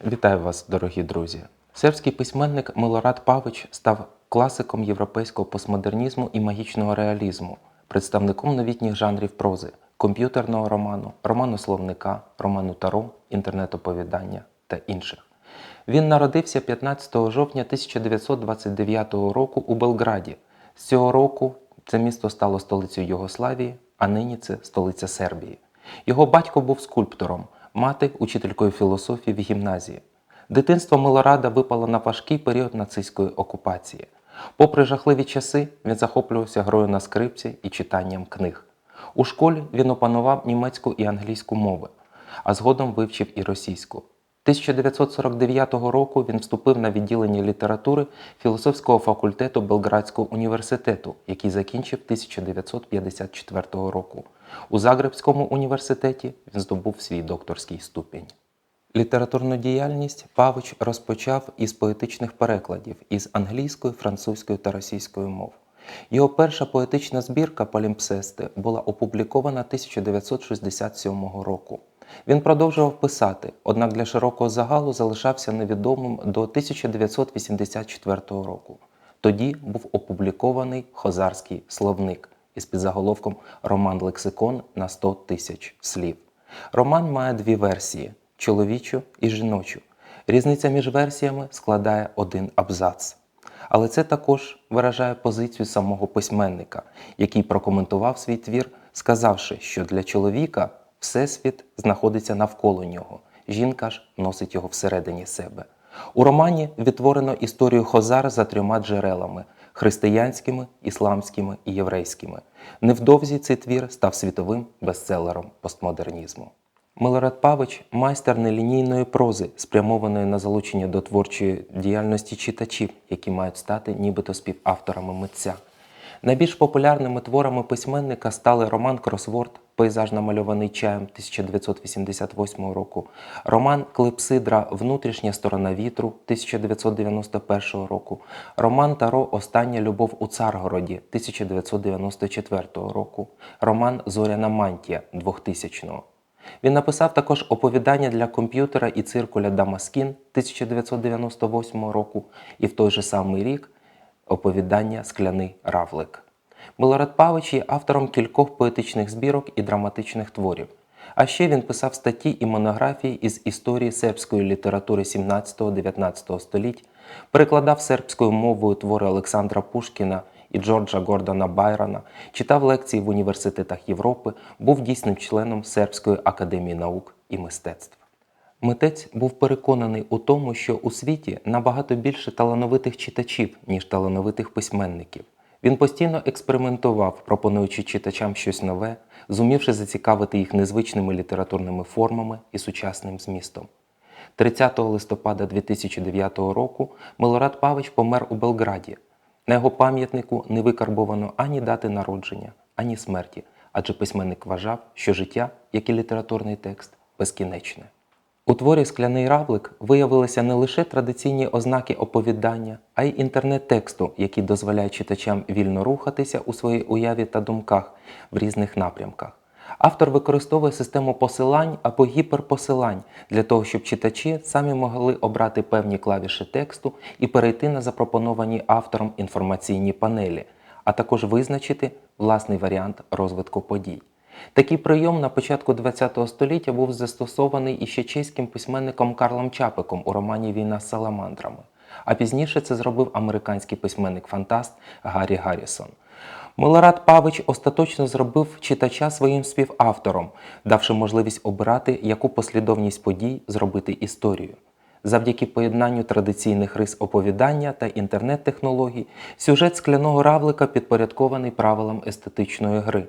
Вітаю вас, дорогі друзі! Сербський письменник Милорад Павич став класиком європейського постмодернізму і магічного реалізму, представником новітніх жанрів прози, комп'ютерного роману, роману словника, роману таро, інтернет-оповідання та інших. Він народився 15 жовтня 1929 року у Белграді. З цього року це місто стало столицею Югославії, а нині це столиця Сербії. Його батько був скульптором, мати учителькою філософії в гімназії. Дитинство Милорада випало на важкий період нацистської окупації. Попри жахливі часи, він захоплювався грою на скрипці і читанням книг. У школі він опанував німецьку і англійську мови, а згодом вивчив і російську. 1949 року він вступив на відділення літератури філософського факультету Белградського університету, який закінчив 1954 року. У Загребському університеті він здобув свій докторський ступінь. Літературну діяльність Павич розпочав із поетичних перекладів із англійської, французької та російської мов. Його перша поетична збірка Палімпсести була опублікована 1967 року. Він продовжував писати, однак для широкого загалу залишався невідомим до 1984 року. Тоді був опублікований Хозарський словник із підзаголовком Роман лексикон на 100 тисяч слів. Роман має дві версії чоловічу і жіночу. Різниця між версіями складає один абзац. Але це також виражає позицію самого письменника, який прокоментував свій твір, сказавши, що для чоловіка всесвіт знаходиться навколо нього, жінка ж носить його всередині себе. У романі відтворено історію Хозар за трьома джерелами християнськими, ісламськими і єврейськими. Невдовзі цей твір став світовим бестселером постмодернізму. Милорад Павич майстер нелінійної прози, спрямованої на залучення до творчої діяльності читачів, які мають стати нібито співавторами митця. Найбільш популярними творами письменника стали роман Кросворд, пейзаж намальований чаєм 1988 року, роман Клепсидра Внутрішня сторона вітру 1991 року, роман Таро Остання любов у Царгороді 1994 року, роман Зоряна мантія 2000 він написав також оповідання для комп'ютера і циркуля Дамаскін 1998 року. І в той же самий рік оповідання Скляний равлик. Милорад Павич є автором кількох поетичних збірок і драматичних творів. А ще він писав статті і монографії із історії сербської літератури 17-19 століть, перекладав сербською мовою твори Олександра Пушкіна і Джорджа Гордона Байрона, читав лекції в університетах Європи, був дійсним членом Сербської академії наук і мистецтв. Митець був переконаний у тому, що у світі набагато більше талановитих читачів, ніж талановитих письменників. Він постійно експериментував, пропонуючи читачам щось нове, зумівши зацікавити їх незвичними літературними формами і сучасним змістом. 30 листопада 2009 року Милорад Павич помер у Белграді. На його пам'ятнику не викарбовано ані дати народження, ані смерті, адже письменник вважав, що життя, як і літературний текст, безкінечне. У творі Скляний равлик виявилися не лише традиційні ознаки оповідання, а й інтернет-тексту, який дозволяє читачам вільно рухатися у своїй уяві та думках в різних напрямках. Автор використовує систему посилань або гіперпосилань для того, щоб читачі самі могли обрати певні клавіші тексту і перейти на запропоновані автором інформаційні панелі, а також визначити власний варіант розвитку подій. Такий прийом на початку ХХ століття був застосований іще чеським письменником Карлом Чапиком у романі Війна з саламандрами. А пізніше це зробив американський письменник-фантаст Гаррі Гаррісон. Милорад Павич остаточно зробив читача своїм співавтором, давши можливість обирати, яку послідовність подій зробити історію. Завдяки поєднанню традиційних рис оповідання та інтернет-технологій, сюжет скляного равлика підпорядкований правилам естетичної гри.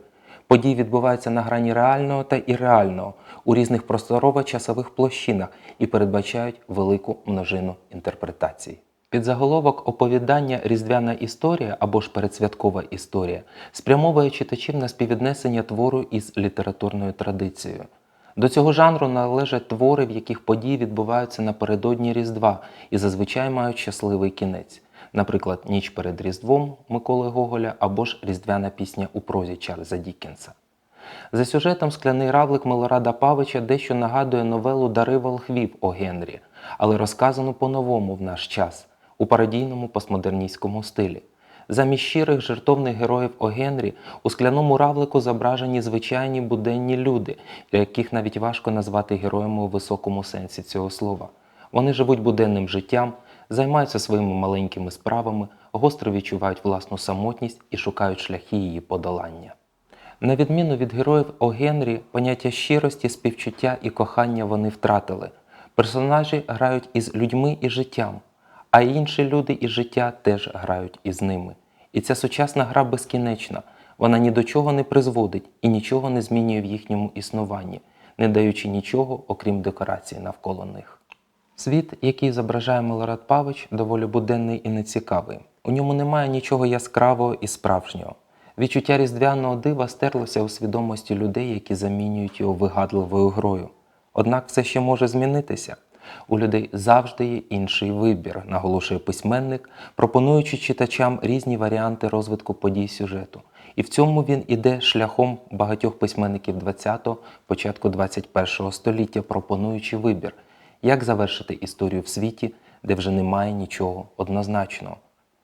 Події відбуваються на грані реального та ірреального у різних просторово-часових площинах і передбачають велику множину інтерпретацій. Підзаголовок оповідання Різдвяна історія або ж передсвяткова історія спрямовує читачів на співвіднесення твору із літературною традицією. До цього жанру належать твори, в яких події відбуваються напередодні Різдва і зазвичай мають щасливий кінець, наприклад, Ніч перед Різдвом Миколи Гоголя або ж Різдвяна пісня у прозі Чарльза Діккенса. За сюжетом скляний равлик Милорада Павича дещо нагадує новелу Дари волхвів о Генрі, але розказану по-новому в наш час, у пародійному постмодерністському стилі. Замість щирих жертовних героїв о Генрі у скляному равлику зображені звичайні буденні люди, для яких навіть важко назвати героями у високому сенсі цього слова. Вони живуть буденним життям, займаються своїми маленькими справами, гостро відчувають власну самотність і шукають шляхи її подолання. На відміну від героїв О Генрі, поняття щирості, співчуття і кохання вони втратили. Персонажі грають із людьми і життям, а інші люди і життя теж грають із ними. І ця сучасна гра безкінечна. Вона ні до чого не призводить і нічого не змінює в їхньому існуванні, не даючи нічого, окрім декорації навколо них. Світ, який зображає Милорад Павич, доволі буденний і нецікавий. У ньому немає нічого яскравого і справжнього. Відчуття різдвяного дива стерлося у свідомості людей, які замінюють його вигадливою грою. Однак все ще може змінитися. У людей завжди є інший вибір, наголошує письменник, пропонуючи читачам різні варіанти розвитку подій сюжету. І в цьому він іде шляхом багатьох письменників 20-го, початку 21-го століття, пропонуючи вибір, як завершити історію в світі, де вже немає нічого однозначного.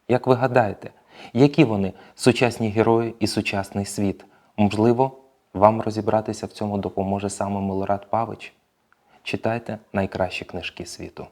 Як ви гадаєте, які вони сучасні герої і сучасний світ? Можливо, вам розібратися в цьому допоможе саме Милорад Павич? Читайте найкращі книжки світу.